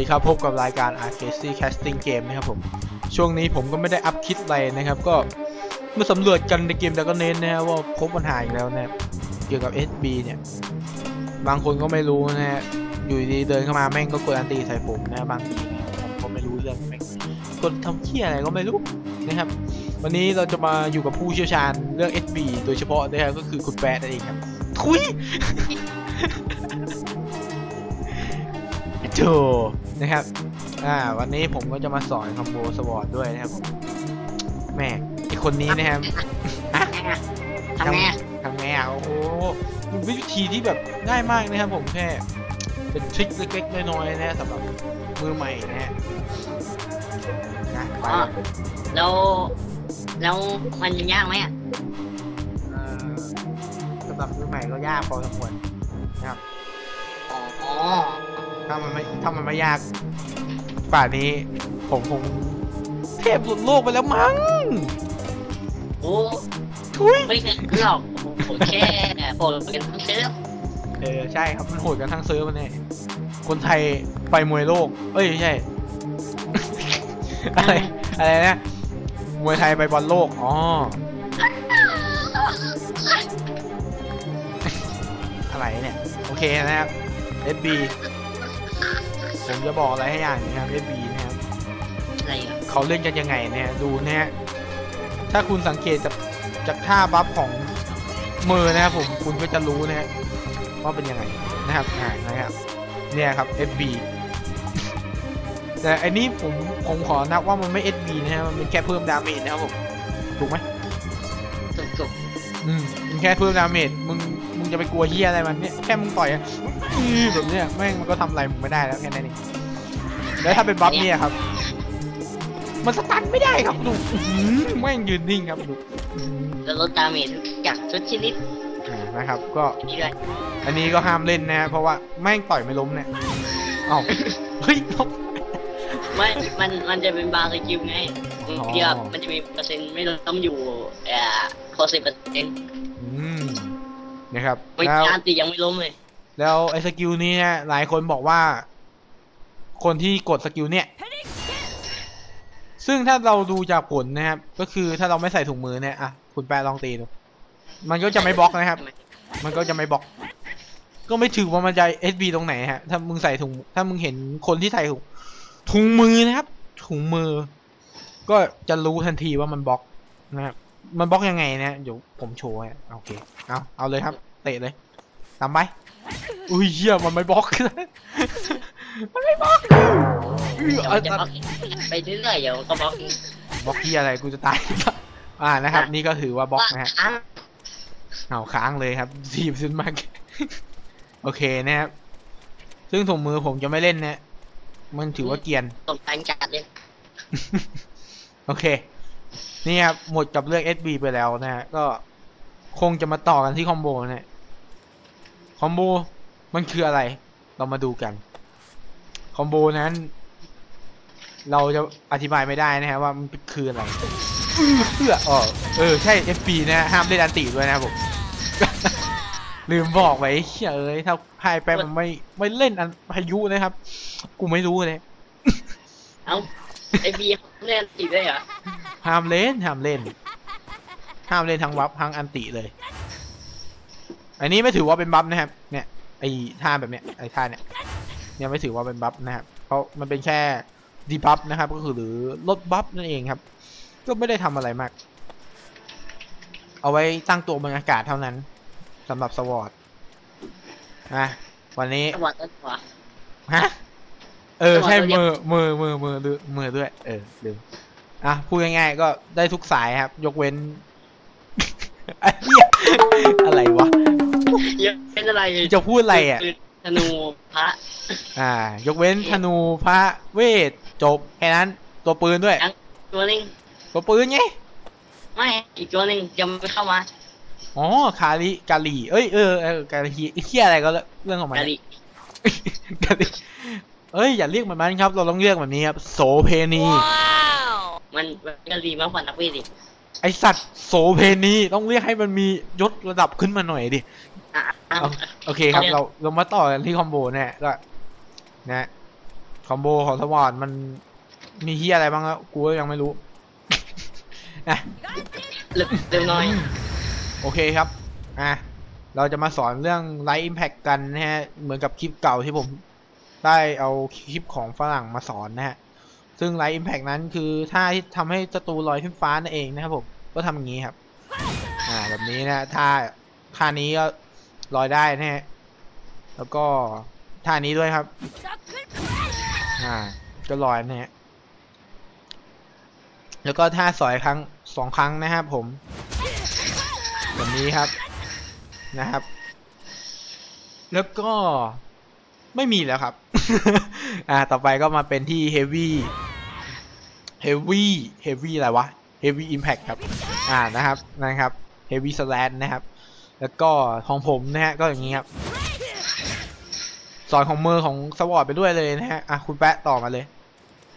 วัสดีครับพบกับรายการ RKC Casting Game นะครับผม ช่วงนี้ผมก็ไม่ได้อัพคลิปอะไรนะครับ ก็มาสำรวจกันในเกมแต่ก็เน้นนะครับว่าพบปัญหาอีกแล้วนะเกี่ยวกับ SB เนี่ย บางคนก็ไม่รู้นะฮะอยู่ดีเดินเข้ามาแม่งก็กดอันตีใส่ผมนะบางทีผมก็ไม่รู้เรื่องแม่งกดทำเที่ยอะไรก็ไม่รู้นะครับ วันนี้เราจะมาอยู่กับผู้เชี่ยวชาญเรื่อง SB โดยเฉพาะนะครับก็คือคุณแปะนั่นเองครับทุย โจนะครับ อ่า วันนี้ผมก็จะมาสอนคอมโบสวอตด้วยนะครับผมแม่ไอคนนี้นะครับทำไงอะทำไงอะโอ้โหมันเป็นวิธีที่แบบง่ายมากนะครับผมแค่เป็นทริคเล็กๆน้อยๆนะฮะสำหรับมือใหม่นะฮะนะไปอ๋อแล้วแล้วมันยากไหมอะเอ่อสำหรับมือใหม่ก็ยากพอสมควรนะครับอ๋อ ถ้ามันไม่ถ้ามันไม่ยากป่านนี้ ผมคงเทพหลุดโลกไปแล้วมั้งโอ้ทุยไม่ถึงหรอกผมแค่โปรดกันทั้งเซิร์ฟเออใช่ครับมันโหดกันทั้งเซิร์ฟมันเนี่ยคนไทยไปมวยโลก เอ้ยไม่ใช่ อะไรอะไรนะมวยไทยไปบอลโลกอ๋ออะไรเนี่ย โอเคนะครับ SB ผมจะบอกอะไรให้อย่างหนึงครับ SB นะครับอะไรอะเขาเล่นกันยังไงเนี่ยดูนะฮะถ้าคุณสังเกตจากจากท่าบัฟของมือนะครับผมคุณก็จะรู้นะฮะว่าเป็นยังไงนะครับอ่านะครับเนี่ยครับ FB แต่อันนี้ผมผมขอนับว่ามันไม่ SB นะฮะมันเป็นแค่เพิ่มดาเมจนะครับผมถูกไหมสุกสุกอืมมันแค่เพิ่มดาเมจมึงมึง จะไปกลัวเฮียอะไรมันเนี่ยแค่มึงต่อยอะอื้อแบบเนี้ยแม่งมันก็ทำอะไรมึงไม่ได้แล้วแค่นั้นเองแล้วถ้าเป็นบัฟเนี่ยครับ มันสตันไม่ได้ครับดูอื้อหือแม่งยืนนิ่งครับดูอื้อหือแล้วลดดาเมจจากชุดชนิดอ่านะครับ ก็นี้ด้วยอันนี้ก็ห้ามเล่นนะเพราะว่าแม่งต่อยไม่ล้มเนี่ยเอ้าเฮ้ยล้มไม่ มัน มันจะเป็นบาร์สกิลไงอ๋อเดียวมันจะมีเปอร์เซ็นต์ไม่ล้มอยู่เอ่อโคสิบเปอร์เซ็นต์อืม นะครับไม่แล้วการตียังไม่ล้มเลย แล้วไอ้สกิลนี้เนี่ยหลายคนบอกว่า คนที่กดสกิลเนี่ย ซึ่งถ้าเราดูจากผลนะครับ ก็คือถ้าเราไม่ใส่ถุงมือเนี่ยอะคุณแปรลองตีดูมันก็จะไม่บล็อกนะครับ มันก็จะไม่บล็อก ก็ไม่ถือว่ามันจะ SB ตรงไหนฮะ ถ้ามึงใส่ถุง ถ้ามึงเห็นคนที่ใส่ถุงถุงมือนะครับ ถุงมือ ก็จะรู้ทันทีว่ามันบล็อกนะครับ มันบล็อกยังไงนะเดี๋ยวผมโชว์ให้โอเคเอาเอาเลยครับ เตะเลยตามไปอุ้ยเหี้ยมันไม่บล็อกมันไม่บล็อกอื้อเดี๋ยวเอามันจะบล็อกไปเรื่อยๆเดี๋ยวก็บล็อกบล็อกที่อะไรกูจะตายอ่านะครับ นี่ก็ถือว่าบล็อกนะฮะค้างเอาค้างเลยครับทีมซึ่งมากโอเคนะครับซึ่งถุงมือผมจะไม่เล่นนะมันถือว่าเกรียนตกใจจัดเลยโอเค นี่ครับหมดกับเรื่อง SB ไปแล้วนะฮะก็คงจะมาต่อกันที่คอมโบนะฮะคอมโบมันคืออะไร เรามาดูกันคอมโบนั้น เราจะอธิบายไม่ได้นะฮะว่ามันคืออะไรเพื่ออ๋อเออใช่ FB นะฮะห้ามเล่นอันติด้วยนะครับผมลืมบอกไว้เชี่ยเอ้ยถ้าพายไปมันไม่ไม่เล่นอันพายุนะครับ กูไม่รู้เลย เอ้าไอบีเล่นติดได้เหรอ ห้ามเล่นห้ามเล่นห้ามเล่นทั้งวับทั้งอันติเลย อันนี้ไม่ถือว่าเป็นบัฟนะครับ เนี่ยไอ้ท่าแบบเนี้ยไอ้ท่าเนี่ยเนี่ยไม่ถือว่าเป็นบัฟนะครับ เพราะมันเป็นแค่ดีบัฟนะครับ ก็คือหรือลดบัฟนั่นเองครับ ก็ไม่ได้ทำอะไรมาก เอาไว้ตั้งตัวบนอากาศเท่านั้นสำหรับสวอตนะวันนี้จังหวัดต้นหัวฮะเออใช่จังหวะมือมือมือมือมือมือด้วย เออลืม อะพูดง่ายๆก็ได้ทุกสายครับ ยกเว้นไอ้เหี้ยอะไรวะเยอะเป็นอะไรจะพูดอะไรอะธนูพระ อ่า ยกเว้นธนูพระเวทจบแค่นั้น ตัวปืนด้วย ตัวหนึงตัวปืนไงไม่อีกตัวหนึงยังไม่เข้ามาอ๋อคาริกาลีเอ้ยเออเออกาลีไอ้เหี้ยอะไรก็เรื่องของมันกาลิกาลีเอ้ยอย่าเรียกมันมันครับ เราต้องเรียกแบบนี้ครับ โสเพณี มันมันกาลีมากกว่านักเวทอีกไอสัตว์โสเพณีต้องเรียกให้มันมียศระดับขึ้นมาหน่อยดิอะอะเอาโอเคครับเอาเนี่ยเราเรามาต่อกันที่คอมโบเนี่ยก็นะคอมโบของสวอตมันมีเฮียอะไรบ้างอะกูก็ยังไม่รู้อะเร็วเร็วหน่อย โอเคครับ อะ เราจะมาสอนเรื่อง Light Impact กันนะฮะ เหมือนกับคลิปเก่าที่ผม ได้เอาคลิปของฝรั่งมาสอนนะฮะ ซึ่ง Light Impact นั้นคือท่าที่ทำให้ศัตรูลอยขึ้นฟ้านั่นเองนะครับผมก็ทำอย่างนี้ครับ อ่าแบบนี้นะท่าท่านี้ก็ลอยได้นะฮะแล้วก็ท่านี้ด้วยครับ อ่าก็ลอยนะฮะแล้วก็ท่าสอยครั้งสองครั้งนะครับผมแบบนี้ครับนะครับ แล้วก็ไม่มีแล้วครับ อ่า ต่อไปก็มาเป็นที่ heavy heavy heavy อะไรวะ heavy impact ครับ อ่านะครับนะครับ heavy slash นะครับ แล้วก็ของผมนะฮะก็อย่างนี้ครับ สอนของมือของสวอตไปด้วยเลยนะฮะอะคุณแปะต่อมาเลย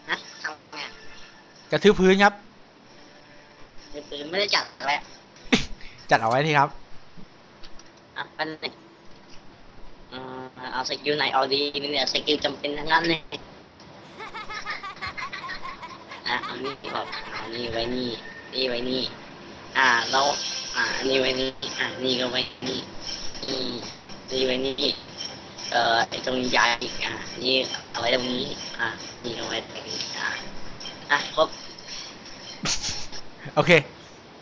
นะทำไงกระทืบพื้นครับเดี๋ยวปืนไม่ได้จัดแล้วจัดเอาไว้ทีครับอะเป็นงเอ่อเอาสกิลไหนเอาดีเนี่ยสกิลจำเป็นทั้งนั้นเลย อะเอานี่ก่อนเอานี่ไว้นี่นี่ไว้นี่ อ่าแล้วอ่านี่ไว้นี่อ่านี่ก็ไว้นี่นี่นี่ไว้นี่เอ่อไอตรงนี้ย้ายอีกอ่านี่เอาไว้ตรงนี้อ่านี่เอาไว้ตรงนี้อ่าอะครบโอเค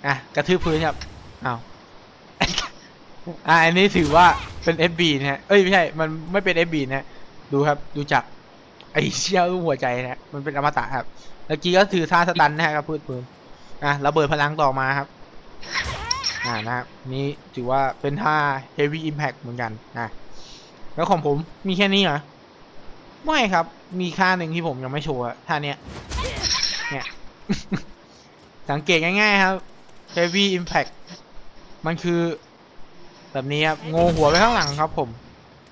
อะ กระทืบพื้นครับอ้าวอะ อันนี้ถือว่าเป็น FB นะฮะ เอ้ย ไม่ใช่ มันไม่เป็น FB นะฮะ ดูครับ ดูจากไอเชี่ยวรูปหัวใจนะฮะ มันเป็นอมตะครับ เมื่อกี้ก็ถือท่าสตันนะฮะกับพืชปืนอะระเบิดพลังต่อมาครับอ่านะครับนี่ถือว่าเป็นท่า heavy impact เหมือนกันนะแล้วของผมมีแค่นี้เหรอไม่ครับ มีค่าหนึ่งที่ผมยังไม่โชว์ท่าเนี้ยเนี่ยสังเกตง่ายๆครับ heavy impact มันคือแบบนี้ครับโงหัวไปข้างหลังครับผม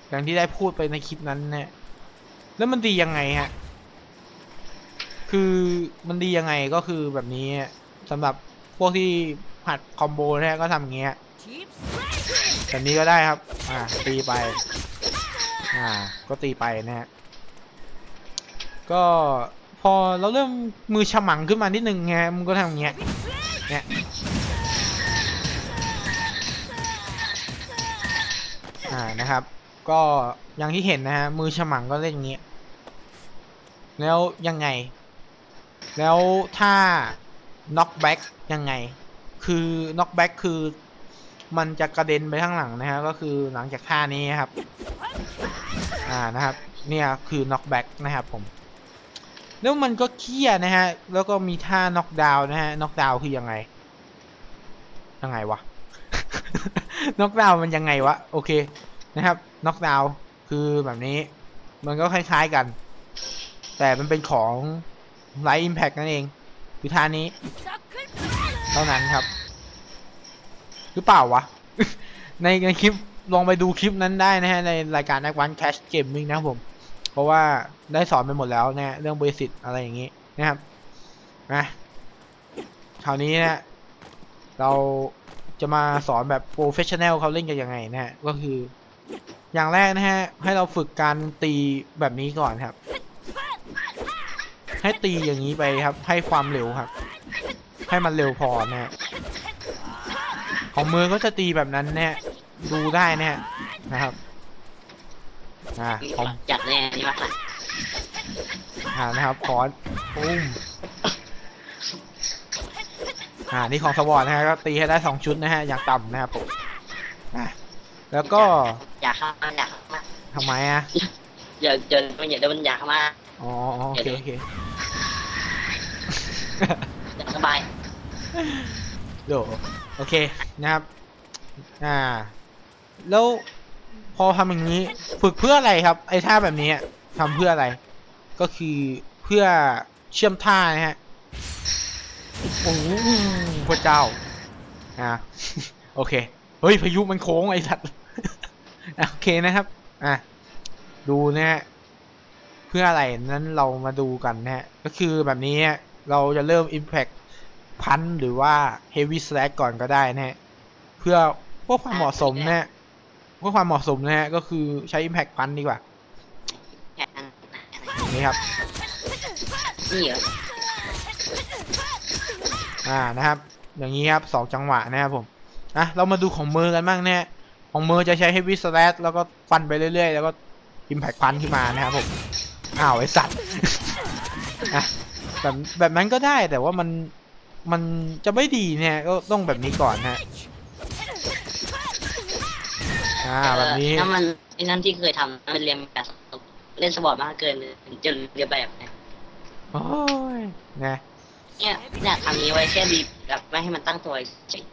อย่างที่ได้พูดไปในคลิปนั้นเนี่ยแล้วมันดียังไงฮะ คือมันดียังไงก็คือแบบนี้สำหรับพวกที่หัดคอมโบนี่ก็ทำอย่างเงี้ยแบบนี้ก็ได้ครับ อ่า ตีไป อ่า ก็ตีไปนะฮะ ก็พอเราเริ่มมือฉมังขึ้นมานิดนึงไงมันก็ทำอย่างเงี้ย เนี่ย อ่า นะครับ ก็อย่างที่เห็นนะฮะ มือฉมังก็เล่นอย่างเงี้ย แล้วยังไง แล้วถ้า knock back ยังไง คือ knock back คือมันจะกระเด็นไปข้างหลังนะฮะก็คือหลังจากท่านี้ครับ อ่านะครับ เนี่ยคือ knock back นะครับผม แล้วมันก็เคี้ยนะฮะ แล้วก็มีท่า knock down นะฮะ knock down คือยังไง ยังไงวะ knock down มันยังไงวะ โอเคนะครับ knock down คือแบบนี้ มันก็คล้ายๆกัน แต่มันเป็นของ light impact นั่นเองคือท่านี้ เท่านั้นครับ หรือเปล่าวะ ในในคลิปลองไปดูคลิปนั้นได้นะฮะ ในรายการ a d v a n c e Cash Gaming นะครับผม เพราะว่าได้สอนไปหมดแล้วนะเรื่องบริสิทอะไรอย่างนี้นะครับนะคราวนี้นะเราจะมาสอนแบบโปรเฟชชั่นแนลเขาเล่นกันยังไงนะฮะ ก็คือ อย่างแรกนะฮะ ให้เราฝึกการตีแบบนี้ก่อนครับ ให้ตีอย่างนี้ไปครับ ให้ความเร็วครับ ให้มันเร็วพอนะฮะของมือก็จะตีแบบนั้นเนี่ยดูได้นะฮะนะครับอ่าของจัดแน่นี่วะอ่านะครับคอนปุ้มอ่านี่ของสวอตนะฮะก็ตีให้ได้สองชุดนะฮะอย่างต่ำนะครับผมอะแล้วก็ อยากเข้ามาอยากเข้ามาทำไมอะอย่าเจอมันอย่าเดินอยากเข้ามาอ๋ออ๋อโอเคโอเคอยากส บายเดี๋ยวโอเคนะครับ อ่า แล้วพอทำอย่างนี้ฝึกเพื่ออะไรครับ ไอ้ท่าแบบนี้ทำเพื่ออะไร ก็คือเพื่อเชื่อมท่านะฮะโอ้โหพระเจ้าอ่าโอเคเฮ้ยพายุมันโค้งไอ้สัตว์โอเคนะครับ อะดูนะฮะเพื่ออะไรนั้นเรามาดูกันนะฮะก็คือแบบนี้เราจะเริ่ม Impact พันหรือว่า Heavy Slash ก่อนก็ได้นะฮะ เพื่อเพื่อความเหมาะสมนะฮะเพื่อความเหมาะสมนะฮะ ก็คือใช้ Impact พันดีกว่าแค่นั้นนี่ครับ นี่เหรออ่านะครับ อย่างนี้ครับสองจังหวะนะครับผมอะเรามาดูของมือกันบ้างเนี่ยของมือจะใช้ให้วิสแลสแล้วก็ฟันไปเรื่อยๆ แล้วก็อิมแพคพันขึ้นมานะครับผมอ้าวไอสัตว์อะแบบแบบนั้นก็ได้แต่ว่ามัน มันจะไม่ดีเนี่ยก็ต้องแบบนี้ก่อนนะอ่าแบบนี้เออถ้ามันไอ้นั่นที่เคยทำมันเรียนแบบเล่นสปอร์ตมากเกินจนเรียนแบบเนี่ยโอ้ยนะเนี่ยเนี่ยทำนี้ไว้แค่ดีแบบไม่ให้มันตั้งตัวเฉย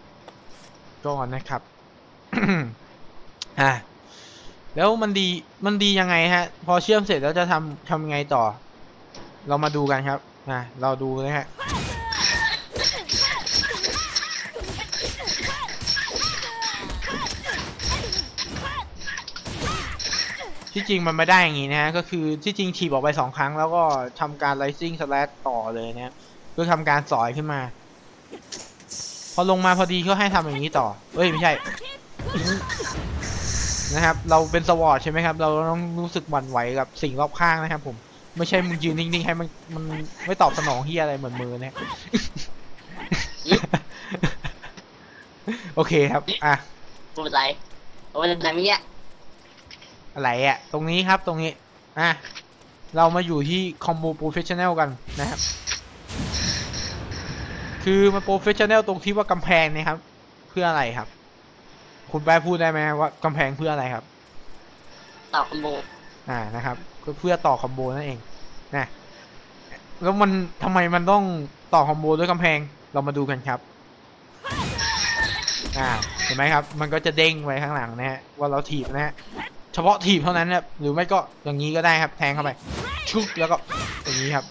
ก่อนนะครับอะแล้วมันดีมันดียังไงฮะ พอเชื่อมเสร็จแล้วจะทำทำยังไงต่อ เรามาดูกันครับนะเราดูนะฮะ ที่จริงมันไม่ได้อย่างนี้นะ ก็คือที่จริงถีบออกไปสองครั้งแล้วก็ทำการ rising slash ต่อเลยนะเพื่อทำการสอยขึ้นมา พอลงมาพอดีก็ให้ทำอย่างนี้ต่อเอ้ยไม่ใช่ นะครับ เราเป็นสวอตใช่ไหมครับ เราต้องรู้สึกหวั่นไหวกับสิ่งรอบข้างนะครับ ผม ไม่ใช่มึงยืนนิ่งๆให้มันมันไม่ตอบสนองเฮียอะไรเหมือนมือนะโอเคครับ อะพูดอะไรโอ้ยอะไรเนี้ย อะไรอะตรงนี้ครับตรงนี้อะเรามาอยู่ที่คอมโบโปรเฟชชั่นแนลกันนะครับ คือมันโปรเฟชชั่นแนลตรงที่ว่ากำแพงเนะครับ เพื่ออะไรครับ คุณแปรพูดได้ไหมว่ากำแพงเพื่ออะไรครับ ต่อคอมโบ อ่านะครับ ก็เพื่อต่อคอมโบนั่นเองนะแล้วมันทำไมมันต้องต่อคอมโบด้วยกำแพงเรามาดูกันครับอ่าเห็นไหมครับ มันก็จะเด้งไว้ข้างหลังนะฮะว่าเราถีบนะฮะเฉพาะถีบเท่านั้นนะครับหรือไม่ก็อย่างนี้ก็ได้ครับ แทงเข้าไป ชุกแล้วก็อย่างนี้ครับ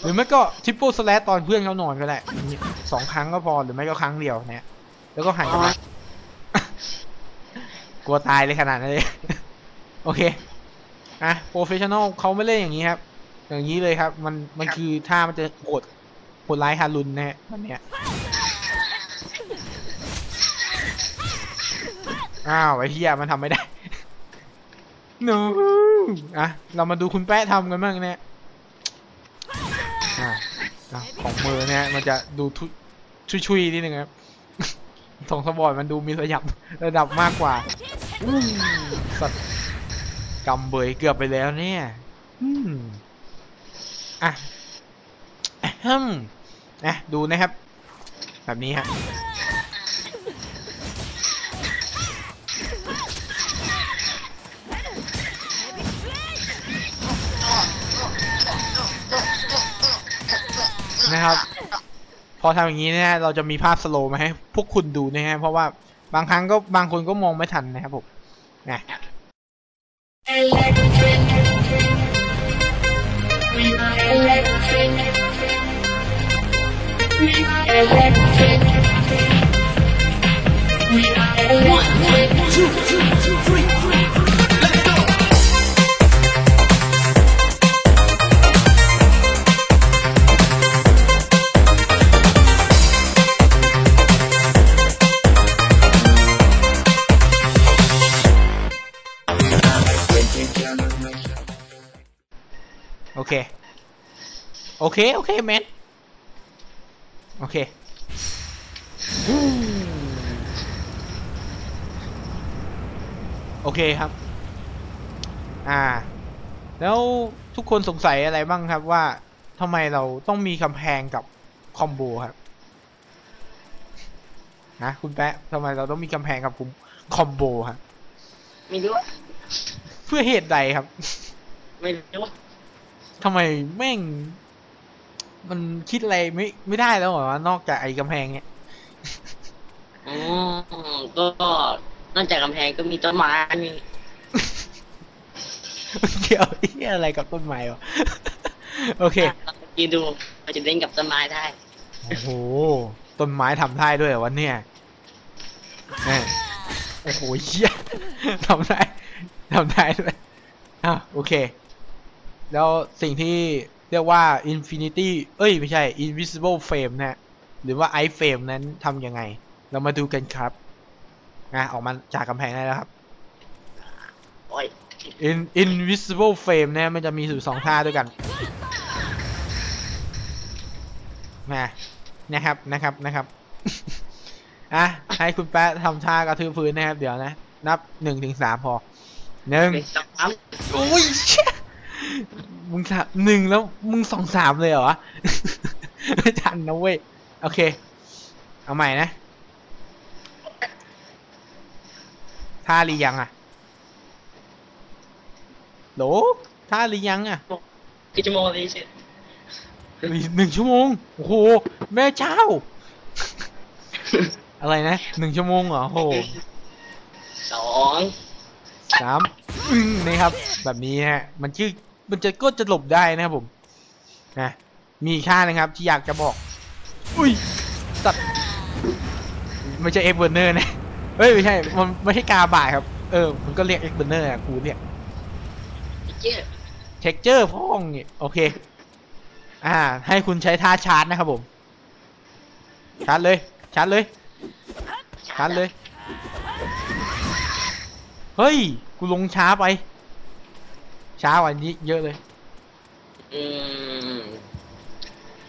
หรือไม่ก็ทิปเปิลสแลตตอนเพื่อนเขานอนก็ได้สองครั้งก็พอหรือไม่ก็ครั้งเดียวนะฮะแล้วก็หันกลับมากลัวตายเลยขนาดนั้นเลยโอเคอะโปรเฟชชั่นอลเขาไม่เล่นอย่างนี้ครับ อย่างนี้เลยครับ มันมันคือท่ามันจะโหดโหดร้ายฮารุนนะฮะมันเนี้ยอ้าวไอ้เหี้ยมันทำไม่ได้ no อะ เรามาดูคุณแป๊ะทำกันบ้างเนี่ยอะอะของมือเนี่ยมันจะดูทุชุยๆนิดนึงครับสองสปอร์ตมันดูมีระดับระดับมากกว่าอืมสัตว์กำเบยเกือบไปแล้วเนี่ย อืมอะฮึมนะดูนะครับ แบบนี้ฮะ นะครับ พอทำอย่างนี้นะฮะเราจะมีภาพสโลว์มาให้พวกคุณดูนะฮะเพราะว่าบางครั้งก็บางคนก็มองไม่ทันนะครับผมนะ We are electric. We โอเค โอเค โอเคแมนโอเคโอเคครับ อ่า แล้วทุกคนสงสัยอะไรบ้างครับว่าทำไมเราต้องมีกำแพงกับคอมโบครับ นะ คุณแปะทำไมเราต้องมีกำแพงกับคุมคอมโบครับ ไม่รู้ พื่อเหตุใดครับ ไม่รู้ทำไมแม่ง มันคิดอะไรไม่ไม่ได้แล้วเหรอวะนอกจากไอ้กำแพงเนี่ยอ๋อก็นอกจากกำแพงก็มีต้นไม้มีเกี่ยวไอ้เหี้ยอะไรกับต้นไม้วะโอเคยืนดูเราจะเล่นกับต้นไม้ได้โอ้โหต้นไม้ทำได้ด้วยเหรอวะเนี่ยแหม่โอ้โหเหี้ยทำได้ ทำได้ด้วยอะโอเค แล้วสิ่งที่เรียกว่า Infinity เอ้ย ไม่ใช่ Invisible Frame นะฮะหรือว่า Ice Frame นั้นทำยังไง เรามาดูกันครับอะออกมาจากกำแพงได้แล้วครับโอ้ย In invisible frame นะมันจะมีอยู่สองท่าด้วยกันนะนะครับนะครับนะครับอะให้คุณแป๊ะทำท่ากระทืบพื้นนะครับ เดี๋ยวนะ นับหนึ่งถึงสามพอ หนึ่งหนึ่งสองสามโอ้ยเชี่ยมึงสามหนึ่งแล้วมึงสองสามเลยเหรอ ไม่ทันนะเว้ย โอเค เอาใหม่นะท่ารียังอะโหลท่ารียังอะกี่ชั่วโมงดีเสร็จรีหนึ่งชั่วโมง โอ้โห แม่เจ้า อะไรนะหนึ่งชั่วโมงเหรอโอ้โหสอง สามอึ้งนี่ครับ แบบนี้ฮะมันชื่อมันจะก็จะหลบได้นะครับผมนะมีอีกท่านะครับที่อยากจะบอก อุ้ยตัดไม่ใช่เอ็กเบอร์เนอร์นะเฮ้ยไม่ใช่มันไม่ใช่กาบายครับ เออมันก็เรียกเอ็กเบอร์เนอร์อะกูเรียกเจ๊เท็กเจอร์พ่องนี่โอเค อ่า ให้คุณใช้ท่าชาร์จนะครับผม ชาร์จเลย ชาร์จเลย ชาร์จเลย เฮ้ย กูลงช้าไป ช้ากว่านี้เยอะเลย อืม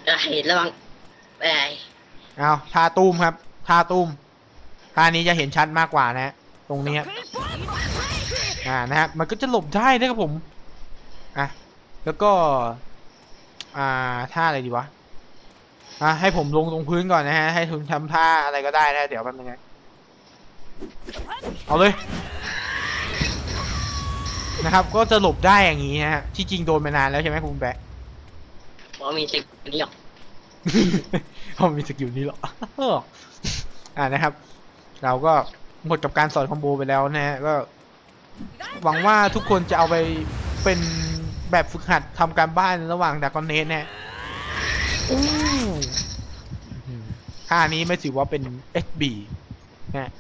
จะเห็นแล้วบ้างไปเอาท่าตูมครับท่าตูมท่านี้จะเห็นชัดมากกว่านะฮะตรงนี้ครับอ่านะฮะมันก็จะหลบได้นะครับผม อะ แล้วก็ อ่า ท่าอะไรดีวะ อะ ให้ผมลงตรงพื้นก่อนนะฮะ ให้คุณทำท่าอะไรก็ได้นะ เดี๋ยวแป๊บนึงนะเอาเลย นะครับ ก็จะหลบได้อย่างนี้นะฮะ ที่จริงโดนมานานแล้วใช่ไหมคุณแปะเพราะมีสิ่งนี้หรอกเขามีสกิลนี้เหรออ่านะครับ เราก็หมดกับการสอนคอมโบไปแล้วนะฮะ ก็หวังว่าทุกคนจะเอาไปเป็นแบบฝึกหัดทำการบ้านระหว่างดากอนเนสนะฮะอู้หือท่านี้ไม่ถือว่าเป็น SB นะฮะ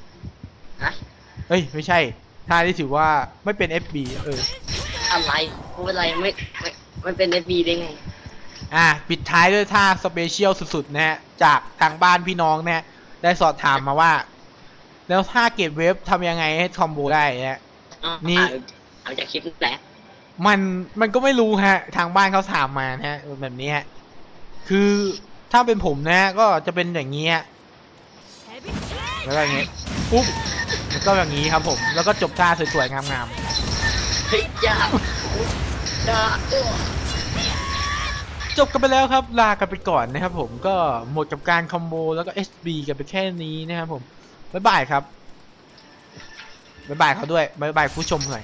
ฮะเอ้ย ไม่ใช่ ท่าที่ถือว่าไม่เป็น FB เออ อะไรพูดอะไรไม่ไม่ไม่เป็นเอฟบีได้ไง อะปิดท้ายด้วยท่าสเปเชียลสุดๆนะฮะ จากทางบ้านพี่น้องนะฮะได้สอบถามมาว่า แล้วท่าเก็บเว็บทำยังไงให้คอมโบได้นะฮะอ้าวนี่ เอาจากคลิปไหนมันมันก็ไม่รู้ฮะ ทางบ้านเขาถามมานะฮะแบบนี้ฮะคือถ้าเป็นผมนะฮะก็จะเป็นอย่างนี้ฮะ แล้วก็อย่างนี้ปุ๊บแล้วก็อย่างนี้ครับผม แล้วก็จบท่าสวยๆงามเฮ้ยยาจ้าอ้วๆจบกันไปแล้วครับลากันไปก่อนนะครับผมก็หมดกับการคอมโบแล้วก็ SB กันไปแค่นี้นะครับผมบ๊ายบายครับบ๊ายบายเขาด้วยบ๊ายบายผู้ชมหน่อย